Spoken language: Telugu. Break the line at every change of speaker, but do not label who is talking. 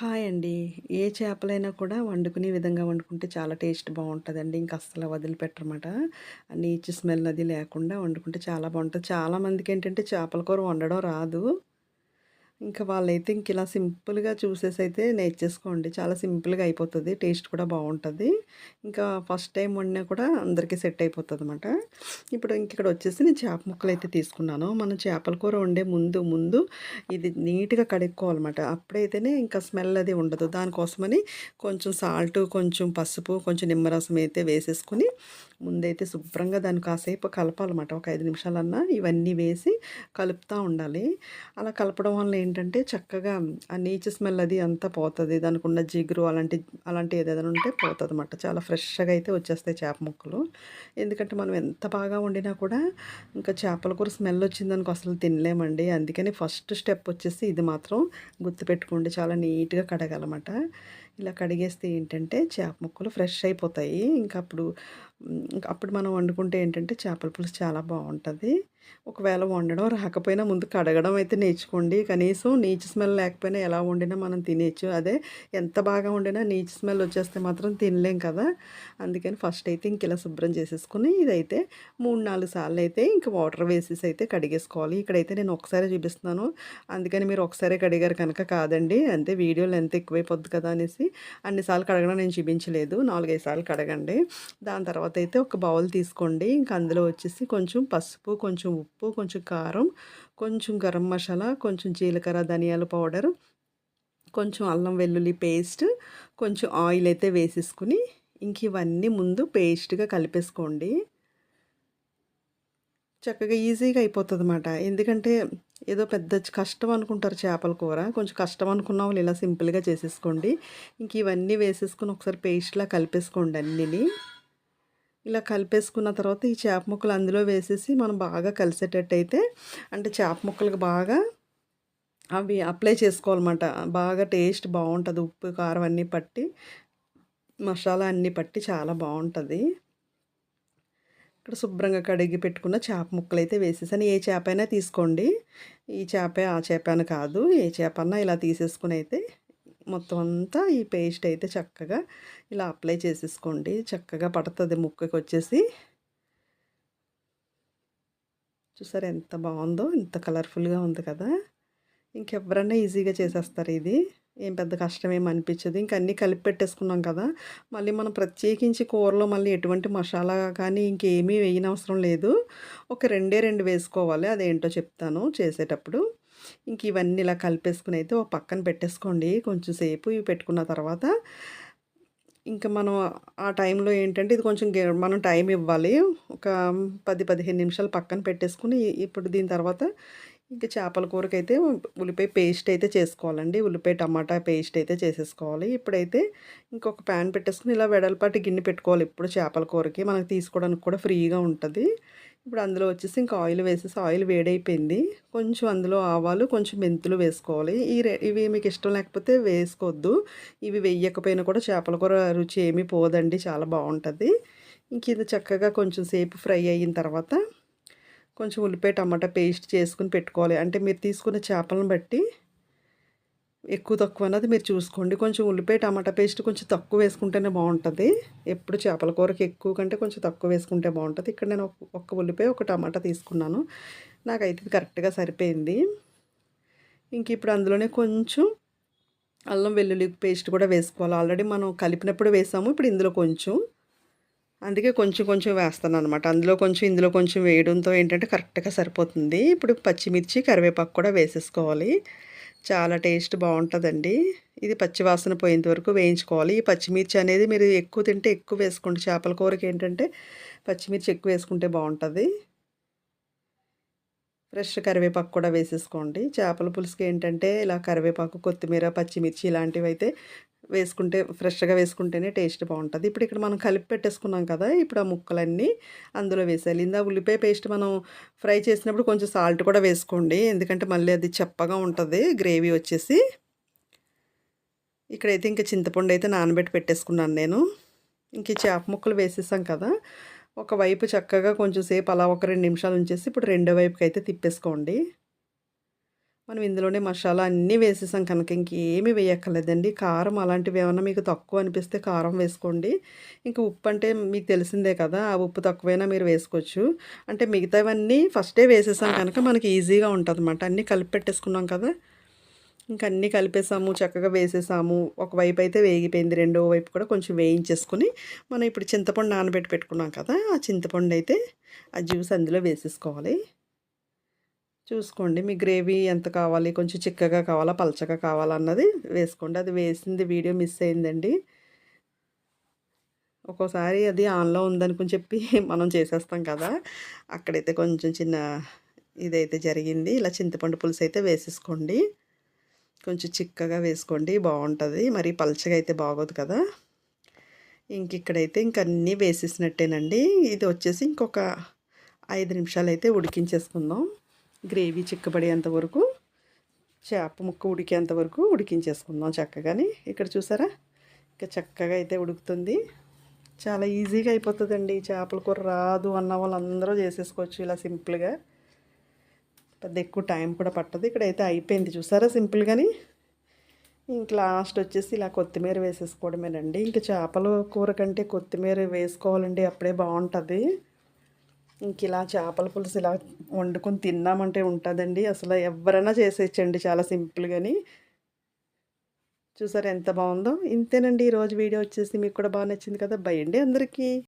హాయ్ అండి. ఏ చేపలైనా కూడా వండుకునే విధంగా వండుకుంటే చాలా టేస్ట్ బాగుంటుందండి ఇంక అస్సలు వదిలిపెట్టరమాట. నీచు స్మెల్ అది లేకుండా వండుకుంటే చాలా బాగుంటుంది చాలా మందికేంటంటే చేపల కూర వండడం రాదు. ఇంకా వాళ్ళైతే ఇంక ఇలా సింపుల్‌గా చూసేసైతే నేర్చేసుకోండి. చాలా సింపుల్‌గా అయిపోతుంది టేస్ట్ కూడా బాగుంటుంది ఇంకా ఫస్ట్ టైం వండినా కూడా అందరికీ సెట్ అయిపోతుంది అనమాట ఇప్పుడు ఇంక ఇక్కడ వచ్చేసి నేను చేప ముక్కలు అయితే తీసుకున్నాను. మనం చేపల కూర వండే ముందు ముందు ఇది నీట్‌గా కడుక్కోవాలన్నమాట. అప్పుడైతేనే ఇంకా స్మెల్ అది ఉండదు. దానికోసమని కొంచెం సాల్ట్ కొంచెం పసుపు, కొంచెం నిమ్మరసం అయితే వేసేసుకొని ముందైతే శుభ్రంగా దాన్ని కాసేపు కలపాలన్నమాట. ఒక ఐదు నిమిషాలన్నా ఇవన్నీ వేసి కలుపుతూ ఉండాలి. అలా కలపడం వల్ల ఏంటంటే చక్కగా ఆ నీచు స్మెల్ అది అంతా పోతది. దానికున్న జిగురు అలాంటి అలాంటివి ఏదైనా ఉంటే పోతుంది అనమాట చాలా ఫ్రెష్‌గా అయితే వచ్చేస్తాయి చేప ముక్కలు. ఎందుకంటే మనం ఎంత బాగా వండినా కూడా ఇంకా చేపల కూర స్మెల్ వచ్చిందనుకో అసలు తినలేమండి. అందుకని ఫస్ట్ స్టెప్ వచ్చేసి ఇది మాత్రం గుర్తుపెట్టుకోండి. చాలా నీట్‌గా కడగాలన్నమాట. ఇలా కడిగేస్తే ఏంటంటే చేప ముక్కలు ఫ్రెష్ అయిపోతాయి. ఇంకా అప్పుడు అప్పుడు మనం వండుకుంటే ఏంటంటే చేపల పులుసు చాలా బాగుంటుంది ఒకవేళ వండడం రాకపోయినా ముందు కడగడం అయితే నేర్చుకోండి. కనీసం నీచు స్మెల్ లేకపోయినా ఎలా వండినా మనం తినేచ్చు అదే ఎంత బాగా వండినా నీచు స్మెల్ వచ్చేస్తే మాత్రం తినలేం కదా! అందుకని ఫస్ట్ అయితే ఇంక ఇలా శుభ్రం చేసేసుకొని ఇదైతే 3, 4 సార్లు అయితే ఇంక వాటర్ వేసేసి అయితే కడిగేసుకోవాలి. ఇక్కడైతే నేను ఒకసారి చూపిస్తున్నాను. అందుకని మీరు ఒకసారి కడిగారు కనుక కాదండి. అంతే వీడియో లెంత్ ఎక్కువైపోద్ది కదా అనేసి అన్ని సార్లు కడగడం నేను చూపించలేదు. 4, 5 సార్లు కడగండి. దాని తర్వాత అయితే ఒక బౌల్ తీసుకోండి. ఇంక అందులో వచ్చేసి కొంచెం పసుపు, కొంచెం ఉప్పు, కొంచెం కారం, కొంచెం గరం మసాలా, కొంచెం జీలకర్ర, ధనియాల పౌడర్, కొంచెం అల్లం వెల్లుల్లి పేస్ట్, కొంచెం ఆయిల్ అయితే వేసేసుకొని ఇంక ఇవన్నీ ముందు పేస్ట్‌గా కలిపేసుకోండి. చక్కగా ఈజీగా అయిపోతుంది అన్నమాట ఎందుకంటే ఏదో పెద్ద కష్టం అనుకుంటారు చేపల కూర. కొంచెం కష్టం అనుకున్న వాళ్ళు ఇలా సింపుల్‌గా చేసేసుకోండి. ఇంక ఇవన్నీ వేసేసుకుని ఒకసారి పేస్ట్‌లా కలిపేసుకోండి అన్నిని ఇలా కలిపేసుకున్న తర్వాత ఈ చేప ముక్కలు అందులో వేసేసి మనం బాగా కలిసేటట్టయితే అంటే చేప ముక్కలకు బాగా అవి అప్లై చేసుకోవాలన్నమాట. బాగా టేస్ట్ బాగుంటుంది ఉప్పు, కారం అన్నీ పట్టి మసాలా అన్నీ పట్టి చాలా బాగుంటుంది ఇక్కడ శుభ్రంగా కడిగి పెట్టుకున్న చేప ముక్కలు అయితే వేసేసాను. ఏ చేప అయినా తీసుకోండి. ఈ చేప ఆ చేప అని కాదు. ఏ చేపన్నా ఇలా తీసేసుకుని అయితే మొత్తం అంతా ఈ పేస్ట్ అయితే చక్కగా ఇలా అప్లై చేసేసుకోండి. చక్కగా పడుతుంది ముక్కకి వచ్చేసి చూసారు ఎంత బాగుందో ఎంత కలర్‌ఫుల్‌గా ఉంది కదా! ఇంకెవరన్నా ఈజీగా చేసేస్తారు ఇది. ఏం పెద్ద కష్టం అనిపించదు. ఇంక అన్నీ కలిపి పెట్టేసుకున్నాం కదా! మళ్ళీ మనం ప్రత్యేకించి కూరలో మళ్ళీ ఎటువంటి మసాలా కానీ ఇంకేమీ వేయనవసరం లేదు. ఒక రెండే రెండు వేసుకోవాలి. అదేంటో చెప్తాను చేసేటప్పుడు. ఇంక ఇవన్నీ ఇలా కలిపేసుకుని అయితే ఒక పక్కన పెట్టేసుకోండి. కొంచెం సేపు ఇవి పెట్టుకున్న తర్వాత ఇంకా మనం ఆ టైంలో ఏంటంటే ఇది కొంచెం మనం టైం ఇవ్వాలి. ఒక 10, 15 నిమిషాలు పక్కన పెట్టేసుకొని ఇప్పుడు దీని తర్వాత ఇంకా చేపల కూరకైతే ఉల్లిపాయ పేస్ట్ అయితే చేసుకోవాలండి. ఉల్లిపాయ, టమాటా పేస్ట్ అయితే చేసేసుకోవాలి. ఇప్పుడైతే ఇంకొక ప్యాన్ పెట్టేసుకొని ఇలా వెడల్పాటి గిన్నె పెట్టుకోవాలి ఇప్పుడు చేపల కూరకి. మనకు తీసుకోవడానికి కూడా ఫ్రీగా ఉంటుంది ఇప్పుడు అందులో వచ్చేసి ఇంకా ఆయిల్ వేసేసి ఆయిల్ వేడైపోయింది. కొంచెం అందులో ఆవాలు, కొంచెం మెంతులు వేసుకోవాలి. ఈ రె ఇవి మీకు ఇష్టం లేకపోతే వేసుకోవద్దు. ఇవి వేయకపోయినా కూడా చేపల కూర రుచి ఏమీ పోదండి. చాలా బాగుంటుంది ఇంక ఇది చక్కగా కొంచెం సేపు ఫ్రై అయిన తర్వాత కొంచెం ఉల్లిపాయ, టమాటా పేస్ట్ చేసుకుని పెట్టుకోవాలి. అంటే మీరు తీసుకున్న చేపలను బట్టి ఎక్కువ తక్కువ అన్నది మీరు చూసుకోండి. కొంచెం ఉల్లిపాయ, టమాటా పేస్ట్ కొంచెం తక్కువ వేసుకుంటేనే బాగుంటుంది ఎప్పుడు చేపల కూరకి ఎక్కువ కంటే కొంచెం తక్కువ వేసుకుంటే బాగుంటుంది ఇక్కడ నేను ఒక్ ఒక్క ఉల్లిపాయ, ఒక టమాటా తీసుకున్నాను. నాకైతే ఇది కరెక్ట్‌గా సరిపోయింది. ఇంక ఇప్పుడు అందులోనే కొంచెం అల్లం వెల్లుల్లి పేస్ట్ కూడా వేసుకోవాలి. ఆల్రెడీ మనం కలిపినప్పుడు వేసాము. ఇప్పుడు ఇందులో కొంచెం అందుకే కొంచెం కొంచెం వేస్తాను అనమాట అందులో కొంచెం, ఇందులో కొంచెం వేయడంతో ఏంటంటే కరెక్ట్‌గా సరిపోతుంది. ఇప్పుడు పచ్చిమిర్చి, కరివేపాకు కూడా వేసేసుకోవాలి. చాలా టేస్ట్ బాగుంటుందండి ఇది పచ్చివాసన పోయేంత వరకు వేయించుకోవాలి. ఈ పచ్చిమిర్చి అనేది మీరు ఎక్కువ తింటే ఎక్కువ వేసుకోండి. చేపల కూరకి ఏంటంటే పచ్చిమిర్చి ఎక్కువ వేసుకుంటే బాగుంటుంది ఫ్రెష్ కరివేపాకు కూడా వేసేసుకోండి. చేపల పులుసుకి ఏంటంటే ఇలా కరివేపాకు, కొత్తిమీర, పచ్చిమిర్చి ఇలాంటివి అయితే వేసుకుంటే ఫ్రెష్‌గా వేసుకుంటేనే టేస్ట్ బాగుంటుంది ఇప్పుడు ఇక్కడ మనం కలిపి పెట్టేసుకున్నాం కదా! ఇప్పుడు ఆ ముక్కలన్నీ అందులో వేసేయాలి. ఇందా ఉల్లిపాయ పేస్ట్ మనం ఫ్రై చేసినప్పుడు కొంచెం సాల్ట్ కూడా వేసుకోండి. ఎందుకంటే మళ్ళీ అది చప్పగా ఉంటుంది గ్రేవీ వచ్చేసి. ఇక్కడైతే ఇంకా చింతపండు అయితే నానబెట్టి పెట్టేసుకున్నాను నేను. ఇంక చేప ముక్కలు వేసేసాం కదా! ఒకవైపు చక్కగా కొంచెం సేపు అలా ఒక రెండు నిమిషాలు ఉంచేసి ఇప్పుడు రెండో వైపుకైతే తిప్పేసుకోండి. మనం ఇందులోనే మసాలా అన్నీ వేసేసాం కనుక ఇంకేమీ వేయక్కర్లేదండి. కారం అలాంటివి ఏమైనా మీకు తక్కువ అనిపిస్తే కారం వేసుకోండి. ఇంకా ఉప్పు అంటే మీకు తెలిసిందే కదా ఆ ఉప్పు తక్కువైనా మీరు వేసుకోవచ్చు. అంటే మిగతావన్నీ ఫస్టే వేసేసాం కనుక మనకి ఈజీగా ఉంటుంది అన్నమాట అన్నీ కలిపి పెట్టేసుకున్నాం కదా. ఇంకా అన్నీ కలిపేసాము చక్కగా వేసేసాము. ఒకవైపు అయితే వేగిపోయింది రెండో వైపు కూడా కొంచెం వేయించేసుకుని మనం ఇప్పుడు చింతపండు నానబెట్టి పెట్టుకున్నాం కదా ఆ చింతపండు అయితే ఆ జ్యూస్ అందులో వేసేసుకోవాలి. చూసుకోండి మీ గ్రేవీ ఎంత కావాలి కొంచెం చిక్కగా కావాలా పలచగా కావాలా అన్నది వేసుకోండి. అది వేసింది వీడియో మిస్ అయిందండి. ఒక్కోసారి అది ఆన్లో ఉందనుకుని చెప్పి మనం చేసేస్తాం కదా అక్కడైతే కొంచెం చిన్న ఇదైతే జరిగింది. ఇలా చింతపండు పులుసు అయితే వేసేసుకోండి. కొంచెం చిక్కగా వేసుకోండి బాగుంటుంది. మరి పలచగా అయితే బాగోదు కదా. ఇంక ఇక్కడైతే ఇంక అన్నీ వేసేసినట్టేనండి. ఇది వచ్చేసి ఇంకొక ఐదు నిమిషాలు అయితే ఉడికించేసుకుందాం. గ్రేవీ చిక్కబడేంత వరకు చేప ముక్క ఉడికేంత వరకు ఉడికించేసుకుందాం చక్కగాని. ఇక్కడ చూసారా? ఇంకా చక్కగా అయితే ఉడుకుతుంది. చాలా ఈజీగా అయిపోతుందండి. చేపల కూర రాదు అన్న వాళ్ళందరూ చేసేసుకోవచ్చు ఇలా సింపుల్గా. పెద్ద ఎక్కువ టైం కూడా పట్టదు. ఇక్కడైతే అయిపోయింది చూసారా సింపుల్గాని ఇంక లాస్ట్ వచ్చేసి ఇలా కొత్తిమీర వేసేసుకోవడమేనండి. ఇంక చేపల కూర కంటే కొత్తిమీర వేసుకోవాలండి అప్పుడే బాగుంటుంది. ఇంక ఇలా చేపల పులుసు ఇలా వండుకొని తిన్నామంటే ఉంటుందండి. అసలు ఎవరైనా చేసేయచ్చండి చాలా సింపుల్గాని చూసారా ఎంత బాగుందో? ఇంతేనండి ఈరోజు వీడియో వచ్చేసి మీకు కూడా బాగా నచ్చింది కదా. బయండి అందరికీ.